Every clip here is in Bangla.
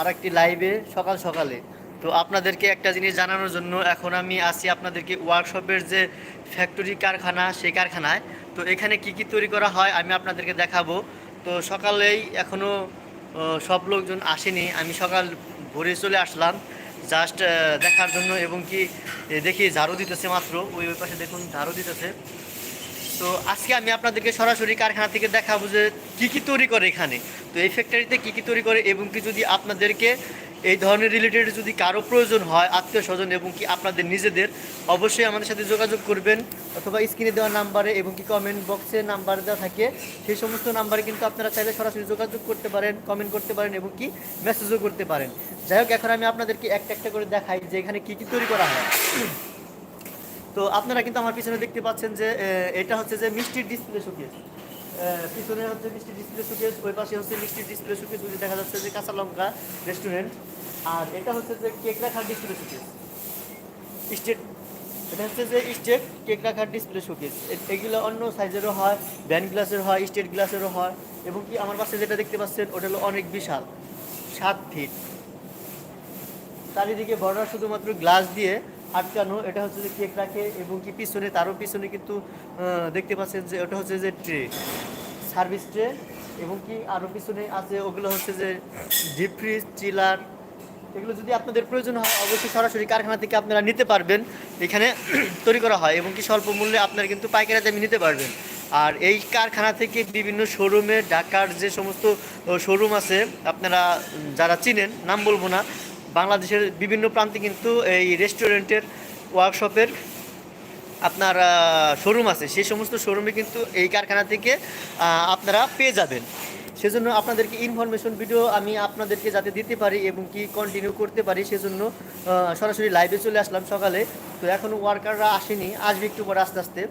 আর একটি লাইভে সকাল সকালে। তো আপনাদেরকে একটা জিনিস জানানোর জন্য এখন আমি আসি আপনাদেরকে ওয়ার্কশপের যে ফ্যাক্টরি কারখানা, সেই কারখানায়। তো এখানে কি কি তৈরি করা হয় আমি আপনাদেরকে দেখাবো। তো সকালেই এখনও সব লোকজন আসেনি। আমি সকাল ভোরে চলে আসলাম। জাস্ট দেখার জন্য এবং কি দেখি ঝাড়ু দিতেছে মাত্র। ওই ওই পাশে দেখুন, ঝাড়ু দিতেছে। তো আজকে আমি আপনাদেরকে সরাসরি কারখানা থেকে দেখাবো যে কী কী তৈরি করে এখানে। তো এই ফ্যাক্টরিতে কী কী তৈরি করে এবং কি যদি আপনাদেরকে এই ধরনের রিলেটেড যদি কারও প্রয়োজন হয় আত্মীয় স্বজন এবং কি আপনাদের নিজেদের, অবশ্যই আমাদের সাথে যোগাযোগ করবেন অথবা স্ক্রিনে দেওয়া নাম্বারে এবং কি কমেন্ট বক্সে নাম্বার দেওয়া থাকে। সেই সমস্ত নাম্বারে কিন্তু আপনারা চাইলে সরাসরি যোগাযোগ করতে পারেন কমেন্ট করতে পারেন এবং কি মেসেজও করতে পারেন। যাই হোক, এখন আমি আপনাদেরকে একটা একটা করে দেখাই যে এখানে কী কী তৈরি করা হয়। তো আপনারা কিন্তু আমার পিছনে দেখতে পাচ্ছেন যে এটা হচ্ছে যে মিষ্টির ডিসপ্লে শোকেস পিছনে হচ্ছে মিষ্টির ডিসপ্লে শোকেস ওই পাশে হচ্ছে মিষ্টির ডিসপ্লে শোকেস ওই দেখা যাচ্ছে যে কাঁচা লঙ্কা রেস্টুরেন্ট আর এটা হচ্ছে যে কেক রাখার ডিসপ্লে শোকেস স্টেট, এটা হচ্ছে যে স্টেট কেক রাখার ডিসপ্লে শোকেস এগুলো অন্য সাইজেরও হয়, ব্যান্ড গ্লাসের হয়, স্টেট গ্লাসেরও হয়, এবং কি আমার পাশে যেটা দেখতে পাচ্ছেন, ওটা হলো অনেক বিশাল, সাত ফিট চারিদিকে বর্ডার শুধুমাত্র গ্লাস দিয়ে আটকানো, এটা হচ্ছে যে কেক রাখে এবং কি পিছনে, তারও পিছনে কিন্তু দেখতে পাচ্ছেন যে ওটা হচ্ছে যে ট্রে, সার্ভিস ট্রে এবং কি আরও পিছনে আছে, ওগুলো হচ্ছে যে ডিপ ফ্রিজ, চিলার, এগুলো যদি আপনাদের প্রয়োজন হয়, অবশ্যই সরাসরি কারখানা থেকে আপনারা নিতে পারবেন। এখানে তৈরি করা হয় এবং কি স্বল্প মূল্যে আপনারা কিন্তু পাইকারি দামে নিতে পারবেন। আর এই কারখানা থেকে বিভিন্ন শোরুমে, ঢাকার যে সমস্ত শোরুম আছে, আপনারা যারা চিনেন, নাম বলব না বাংলাদেশের বিভিন্ন প্রান্তে কিন্তু এই রেস্টুরেন্টের ওয়ার্কশপের আপনার শোরুম আছে। সেই সমস্ত শোরুমে কিন্তু এই কারখানা থেকে আপনারা পেয়ে যাবেন। সেজন্য আপনাদেরকে ইনফরমেশন ভিডিও আমি আপনাদেরকে যাতে দিতে পারি এবং কি কন্টিনিউ করতে পারি, সেজন্য সরাসরি লাইভে চলে আসলাম সকালে। তো এখনও ওয়ার্কাররা আসেনি, আসবে একটু পরে আস্তে আস্তে।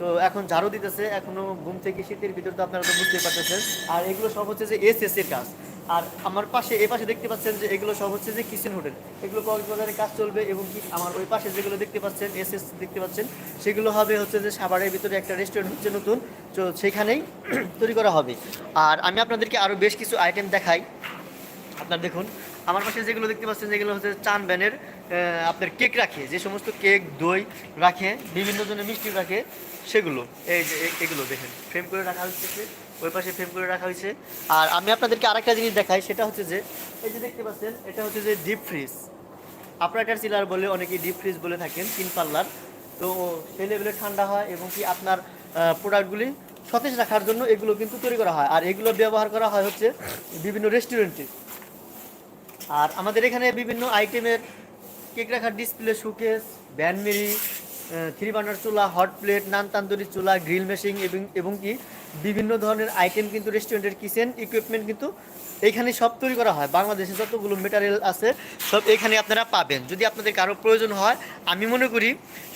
তো এখন ঝাড়ু দিতেছে এখনও ঘুম থেকে শীতের ভিতর তো আপনারা তো বুঝতেই পারতেছেন। আর এগুলো সব হচ্ছে যে এস এস এর কাজ। আর আমার পাশে এই পাশে দেখতে পাচ্ছেন যে এগুলো সব হচ্ছে যে কিচেন হোটেল এগুলো কক্সবাজারে কাজ চলবে এবং কি আমার ওই পাশে যেগুলো দেখতে পাচ্ছেন এস এস দেখতে পাচ্ছেন, সেগুলো হবে হচ্ছে যে সাভারের ভিতরে একটা রেস্টুরেন্ট হচ্ছে নতুন। তো সেখানেই তৈরি করা হবে। আর আমি আপনাদেরকে আরও বেশ কিছু আইটেম দেখাই। আপনার দেখুন, আমার পাশে যেগুলো দেখতে পাচ্ছেন, যেগুলো হচ্ছে চান ব্যানের আপনার কেক রাখে। যে সমস্ত কেক দই রাখে, বিভিন্ন জনের মিষ্টি রাখে, সেগুলো। এই যে এগুলো দেখেন। ফ্রেম করে রাখা হচ্ছে। ওই পাশে ফ্রেম করে রাখা হয়েছে। আর আমি আপনাদেরকে আরেকটা জিনিস দেখাই, সেটা হচ্ছে যে, এই যে দেখতে পাচ্ছেন, এটা হচ্ছে যে ডিপ ফ্রিজ আপনার চিলার বলে অনেকেই ডিপ ফ্রিজ বলে থাকেন, তিন পাল্লার। তো সেই লেভেলে ঠান্ডা হয় এবং কি আপনার প্রোডাক্টগুলি সতেজ রাখার জন্য এগুলো কিন্তু তৈরি করা হয়। আর এগুলো ব্যবহার করা হয় হচ্ছে বিভিন্ন রেস্টুরেন্টে আর আমাদের এখানে বিভিন্ন আইটেমের কেক রাখার display showcase bain marie three burner চুলা হট প্লেট নান, তান্দুরি চুলা গ্রিল মেশিন এবং এবং কি বিভিন্ন ধরনের আইটেম কিন্তু রেস্টুরেন্টের কিচেন ইকুইপমেন্ট কিন্তু এখানে সব তৈরি করা হয়। বাংলাদেশে যতগুলো মেটারিয়াল আছে, সব এখানে আপনারা পাবেন। যদি আপনাদের কারও প্রয়োজন হয়, আমি মনে করি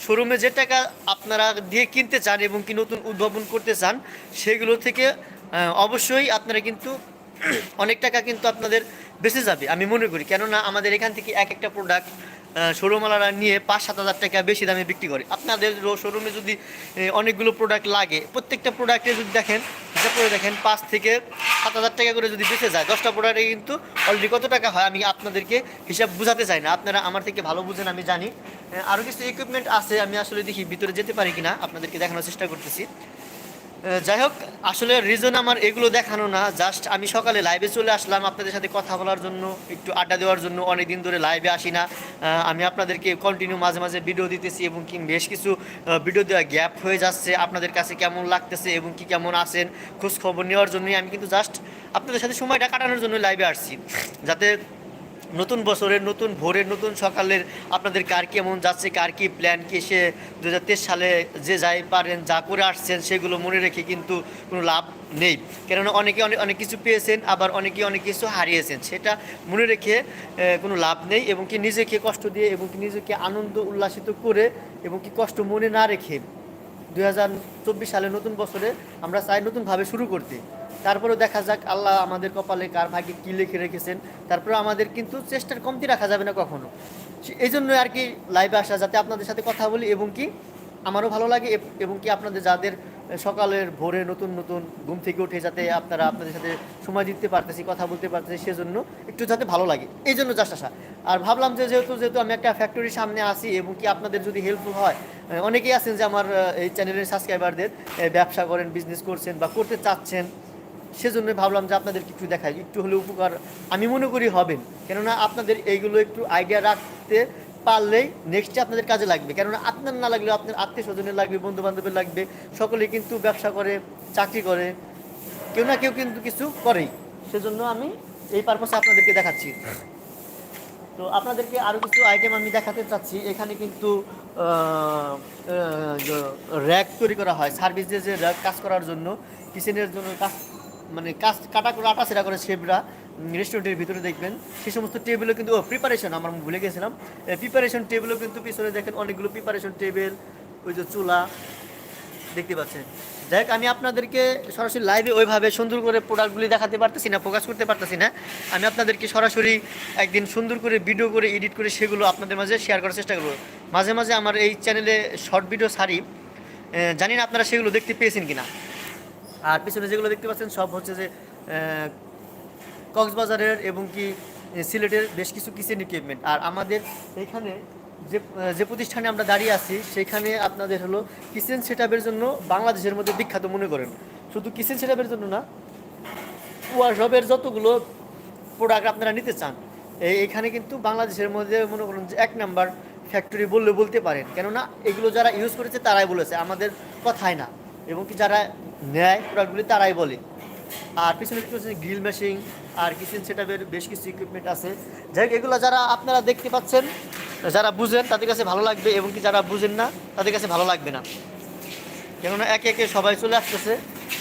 শোরুমে যে টাকা আপনারা দিয়ে কিনতে চান এবং কি নতুন উদ্ভাবন করতে চান, সেগুলো থেকে অবশ্যই আপনারা কিন্তু অনেক টাকা কিন্তু আপনাদের বেঁচে যাবে, আমি মনে করি। কেননা আমাদের এখান থেকে এক একটা প্রোডাক্ট শোরুমওয়ালারা নিয়ে পাঁচ সাত হাজার টাকা বেশি দামে বিক্রি করে। আপনাদের শোরুমে যদি অনেকগুলো প্রোডাক্ট লাগে, প্রত্যেকটা প্রোডাক্টে যদি দেখেন, হিসাব করে দেখেন, পাঁচ থেকে সাত হাজার টাকা করে যদি বেঁচে যায়, দশটা প্রোডাক্টে কিন্তু অলরেডি কত টাকা হয়, আমি আপনাদেরকে হিসাব বোঝাতে চাই না। আপনারা আমার থেকে ভালো বুঝেন, আমি জানি। আরও কিছু ইকুইপমেন্ট আছে, আমি আসলে দেখি ভিতরে যেতে পারি কিনা, আপনাদেরকে দেখানোর চেষ্টা করতেছি। যাই হোক, আসলে রিজন আমার এগুলো দেখানো না জাস্ট আমি সকালে লাইভে চলে আসলাম আপনাদের সাথে কথা বলার জন্য, একটু আড্ডা দেওয়ার জন্য অনেক দিন ধরে লাইভে আসি না। আমি আপনাদেরকে কন্টিনিউ মাঝে মাঝে ভিডিও দিতেছি এবং কি বেশ কিছু ভিডিও দেওয়া গ্যাপ হয়ে যাচ্ছে। আপনাদের কাছে কেমন লাগতেছে এবং কি কেমন আছেন, খোঁজ খবর নেওয়ার জন্যই আমি কিন্তু জাস্ট আপনাদের সাথে সময়টা কাটানোর জন্য লাইভে আসছি। যাতে নতুন বছরের, নতুন ভোরের, নতুন সকালের আপনাদের কার কেমন যাচ্ছে, কার কি প্ল্যান কি? সে দু হাজার তেইশ সালে যে যাই পারেন, যা করে আসছেন, সেগুলো মনে রেখে কিন্তু কোনো লাভ নেই। কেননা অনেকে অনেক অনেক কিছু পেয়েছেন, আবার অনেকে অনেক কিছু হারিয়েছেন। সেটা মনে রেখে কোনো লাভ নেই এবং কি নিজেকে কষ্ট দিয়ে এবং কি নিজেকে আনন্দ উল্লাসিত করে এবং কি কষ্ট মনে না রেখে দু হাজার চব্বিশ সালে নতুন বছরে আমরা চাই নতুনভাবে শুরু করতে। তারপরেও দেখা যাক আল্লাহ আমাদের কপালে কার ভাগ্যে কী লিখে রেখেছেন। তারপরে আমাদের কিন্তু চেষ্টার কমতি রাখা যাবে না কখনো। এই জন্য আর কি লাইভে আসা, যাতে আপনাদের সাথে কথা বলি এবং কি আমারও ভালো লাগে এবং কি আপনাদের যাদের সকালের ভোরে নতুন নতুন ঘুম থেকে উঠে যাতে আপনারা আপনাদের সাথে সময় দিতে পারতেছি, কথা বলতে পারতেছি, সেজন্য একটু যাতে ভালো লাগে। এই জন্য জাস্ট আসা। আর ভাবলাম যে যেহেতু যেহেতু আমি একটা ফ্যাক্টরির সামনে আসি এবং কি আপনাদের যদি হেল্পফুল হয়, অনেকেই আছেন যে আমার এই চ্যানেলের সাবস্ক্রাইবারদের ব্যবসা করেন বিজনেস করছেন বা করতে চাচ্ছেন সেজন্য ভাবলাম যে আপনাদেরকে একটু দেখাই, একটু হলে উপকার আমি মনে করি হবেন। কেননা আপনাদের এইগুলো একটু আইডিয়া রাখতে পারলেই নেক্সটে আপনাদের কাজে লাগবে। কেননা আপনার না লাগলে আপনার আত্মীয় স্বজনের লাগবে বন্ধু বান্ধবের লাগবে সকলেই কিন্তু ব্যবসা করে, চাকরি করে, কেউ না কেউ কিন্তু কিছু করেই। সেজন্য আমি এই পারপাসে আপনাদেরকে দেখাচ্ছি। তো আপনাদেরকে আরও কিছু আইটেম আমি দেখাতে চাচ্ছি। এখানে কিন্তু র্যাক তৈরি করা হয়। সার্ভিসে যে র্যাক কাজ করার জন্য কিচেনের জন্য কাজ মানে কাজ কাটা করে আটা সেরা করে শেফরা রেস্টুরেন্টের ভিতরে দেখবেন সেই সমস্ত টেবিলও কিন্তু ও প্রিপারেশন আমার ভুলে গেছিলাম। প্রিপারেশন টেবিলও কিন্তু পিছনে দেখেন অনেকগুলো প্রিপারেশন টেবিল ওই যে চুলা দেখতে পাচ্ছেন। যাই হোক, আমি আপনাদেরকে সরাসরি লাইভে ওইভাবে সুন্দর করে প্রোডাক্টগুলি দেখাতে পারতেছি না ফোকাস করতে পারতেছি না। আমি আপনাদেরকে সরাসরি একদিন সুন্দর করে ভিডিও করে এডিট করে সেগুলো আপনাদের মাঝে শেয়ার করার চেষ্টা করব। মাঝে মাঝে আমার এই চ্যানেলে শর্ট ভিডিও সারি জানি না আপনারা সেগুলো দেখতে পেয়েছেন কিনা। আর পিছনে যেগুলো দেখতে পাচ্ছেন সব হচ্ছে যে কক্সবাজারের এবং কি সিলেটের বেশ কিছু কিচেন ইকুইপমেন্ট আর আমাদের এইখানে যে যে প্রতিষ্ঠানে আমরা দাঁড়িয়ে আছি, সেখানে আপনাদের হলো কিচেন সেটআপের জন্য বাংলাদেশের মধ্যে বিখ্যাত মনে করেন। শুধু কিচেন সেটআপের জন্য না ওয়ার্কশপের যতগুলো প্রোডাক্ট আপনারা নিতে চান এখানে কিন্তু বাংলাদেশের মধ্যে মনে করুন যে এক নাম্বার ফ্যাক্টরি বললে বলতে পারেন। কেননা এগুলো যারা ইউজ করেছে তারাই বলেছে, আমাদের কথাই না। এবং কি যারা নেয় প্রোডাক্টগুলি তারাই বলে। আর পিছনে পাচ্ছেন গ্রিল মেশিন, আর কিচেন সেটআপের বেশ কিছু ইকুইপমেন্ট আছে। যাই হোক, এগুলো যারা আপনারা দেখতে পাচ্ছেন, যারা বুঝেন, তাদের কাছে ভালো লাগবে, এবং কি যারা বুঝেন না, তাদের কাছে ভালো লাগবে না। কেননা একে একে সবাই চলে আসতেছে।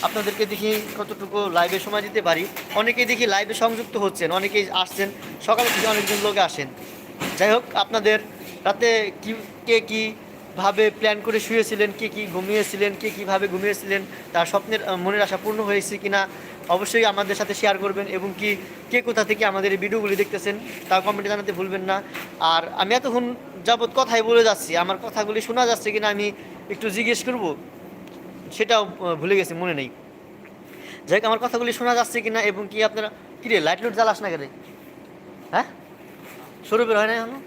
আপনাদেরকে দেখি কতটুকু লাইভে সময় দিতে পারি। অনেকেই দেখি লাইভে সংযুক্ত হচ্ছেন, অনেকেই আসছেন, সকালে থেকে অনেকজন লোক আসেন। যাই হোক, আপনাদের রাতে কি, কে কী ভাবে প্ল্যান করে শুয়েছিলেন, কে কী ঘুমিয়েছিলেন, কে কীভাবে ঘুমিয়েছিলেন তার স্বপ্নের মনের আশা পূর্ণ হয়েছে কিনা অবশ্যই আমাদের সাথে শেয়ার করবেন এবং কি, কে কোথা থেকে আমাদের এই ভিডিওগুলি দেখতেছেন তা কমেন্টে জানাতে ভুলবেন না। আর আমি এতক্ষণ যাবৎ কথাই বলে যাচ্ছি, আমার কথাগুলি শোনা যাচ্ছে কিনা আমি একটু জিজ্ঞেস করব, সেটাও ভুলে গেছি, মনে নেই। যাই আমার কথাগুলি শোনা যাচ্ছে কিনা এবং কি আপনারা কি রে লাইট লুট জ্বালাস না কেন? হ্যাঁ? স্বরূপের হয় না এখনও?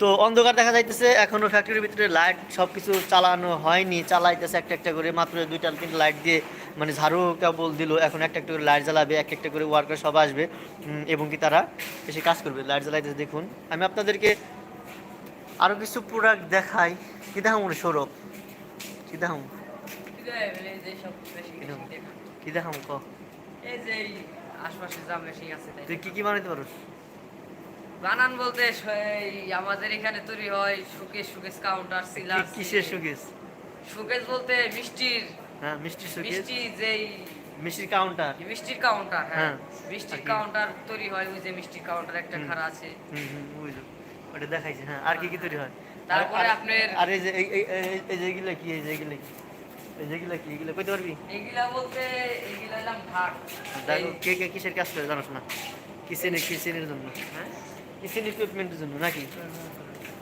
তো অন্ধকার দেখা যাইতেছে এখনও ফ্যাক্টরির ভিতরে লাইট সব কিছু চালানো হয়নি চালাইতেছে একটা একটা করে মাত্র দুইটা তিনটা লাইট দিয়ে মানে ঝাড়ু কেবল দিল এখন একটা একটা করে লাইট জ্বালাবে একটা একটা করে ওয়ার্কার সব আসবে এবং কি তারা এসে কাজ করবে লাইট জ্বালাইতেছে দেখুন। আমি আপনাদেরকে আরও কিছু প্রোডাক্ট দেখাই। কি দেখাম সৌরভ? কি দেখাম কি দেখাম ক তুই কি কি বানাইতে পারোস? বানান বলতে এই আমাদের এখানে তৈরি হয় সুকেশ সুকেশ কাউন্টার সিলার কিসের সুকেস সুকেশ বলতে মিষ্টির হ্যাঁ মিষ্টি সুকেস মিষ্টি যেই মিষ্টির কাউন্টার মিষ্টির কাউন্টার হ্যাঁ। হ্যাঁ। মিষ্টির কাউন্টার তৈরি হয় ওই যে মিষ্টির কাউন্টার একটা। খারা আছে। হুম বুঝলো ওটা দেখাইছে হ্যাঁ। আর কি কি তৈরি হয়? তারপরে আপনার- আর এই যে এই যেগুলো কি? এই যেগুলো কি? এই যেগুলো কি? এগুলো কইতে পারবি? এগুলা বলতে এগুলা এলাম ভাগ দেখো কে কে কিসের কাজ করে জানোস না? কিচেনের কিচেনের জন্য? হ্যাঁ? কিচেন ইকুইপমেন্টের জন্য নাকি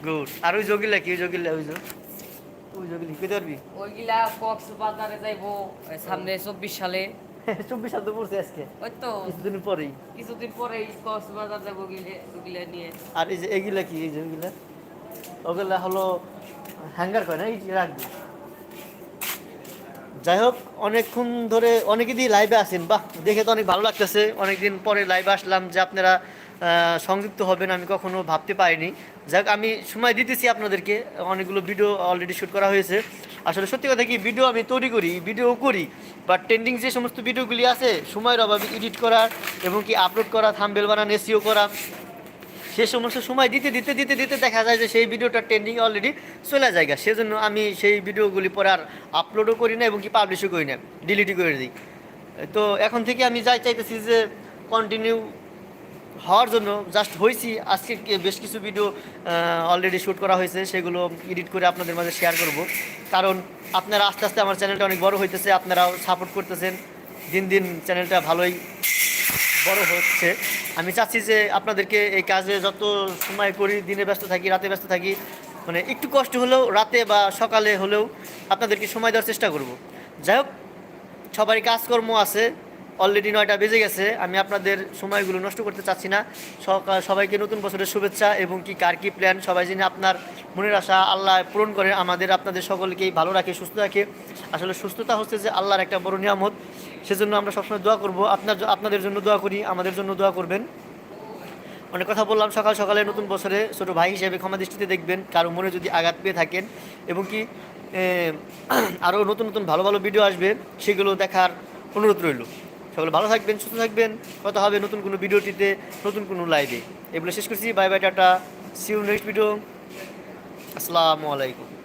গুড আর ওই জগিলা কি? ওই জগিলা ওই যে ওই জগিলা কইতে পারবি? ওইগুলা কক্সবাজারে যাইবো সামনে চব্বিশ সালে। চব্বিশ সাল তো পড়ছে আজকে। ওই তো। কিছুদিন পরেই। কিছুদিন পরেই কক্সবাজার যাব গিলে ওগুলা নিয়ে। আর এই যে এগুলা কি? এই যে ওগুলা ওগুলা হলো হ্যাঙ্গার করে না? এই রাখবে। যাই হোক অনেকক্ষণ ধরে অনেকে দিয়ে লাইভে আসেন বাহ দেখে তো অনেক ভালো লাগতেছে। অনেকদিন পরে লাইভে আসলাম যে আপনারা সংযুক্ত হবেন আমি কখনো ভাবতে পারিনি। যাক, আমি সময় দিতেছি আপনাদেরকে। অনেকগুলো ভিডিও অলরেডি শ্যুট করা হয়েছে। আসলে সত্যি কথা কি ভিডিও আমি তৈরি করি ভিডিও করি বাট ট্রেন্ডিং যে সমস্ত ভিডিওগুলি আছে, সময়ের অভাবে এডিট করা এবং কি আপলোড করা থাম্বেল বানানো এসিও করা, সে সমস্ত সময় দিতে দিতে দিতে দিতে দেখা যায় যে সেই ভিডিওটা ট্রেন্ডিং অলরেডি চলে যায় সেজন্য আমি সেই ভিডিওগুলি পরে আর আপলোডও করি না এবং কি পাবলিশও করি না ডিলিটই করে দিই। তো এখন থেকে আমি যাই চাইতেছি যে কন্টিনিউ হওয়ার জন্য জাস্ট হয়েছি আজকে বেশ কিছু ভিডিও অলরেডি শ্যুট করা হয়েছে, সেগুলো এডিট করে আপনাদের মাঝে শেয়ার করব। কারণ আপনারা আস্তে আস্তে আমার চ্যানেলটা অনেক বড় হইতেছে, আপনারাও সাপোর্ট করতেছেন। দিন দিন চ্যানেলটা ভালোই বড় হচ্ছে। আমি চাচ্ছি যে আপনাদেরকে এই কাজে যত সময় করি, দিনে ব্যস্ত থাকি, রাতে ব্যস্ত থাকি মানে একটু কষ্ট হলেও রাতে বা সকালে হলেও আপনাদেরকে সময় দেওয়ার চেষ্টা করব। যাই হোক, সবারই কাজকর্ম আছে। অলরেডি নয়টা বেজে গেছে, আমি আপনাদের সময়গুলো নষ্ট করতে চাচ্ছি না। সবাইকে নতুন বছরের শুভেচ্ছা এবং কি, কার কী প্ল্যান সবাই যিনি আপনার মনের আশা আল্লাহ পূরণ করে আমাদের, আপনাদের সকলকেই ভালো রাখে, সুস্থ রাখে। আসলে সুস্থতা হচ্ছে যে আল্লাহর একটা বড় নিয়ামত। সেজন্য আমরা সবসময় দোয়া করব। আপনার আপনাদের জন্য দোয়া করি, আমাদের জন্য দোয়া করবেন। অনেক কথা বললাম, সকাল সকালে নতুন বছরে ছোটো ভাই হিসেবে ক্ষমা দৃষ্টিতে দেখবেন, কারও মনে যদি আঘাত পেয়ে থাকেন। এবং কি আরও নতুন নতুন ভালো ভালো ভিডিও আসবে, সেগুলো দেখার অনুরোধ রইল। সকলে ভালো থাকবেন, সুস্থ থাকবেন। কথা হবে নতুন কোনো ভিডিওটিতে, নতুন কোনো লাইভে এগুলো শেষ করছি। Bye bye, tata. See you next video আসসালামু আলাইকুম।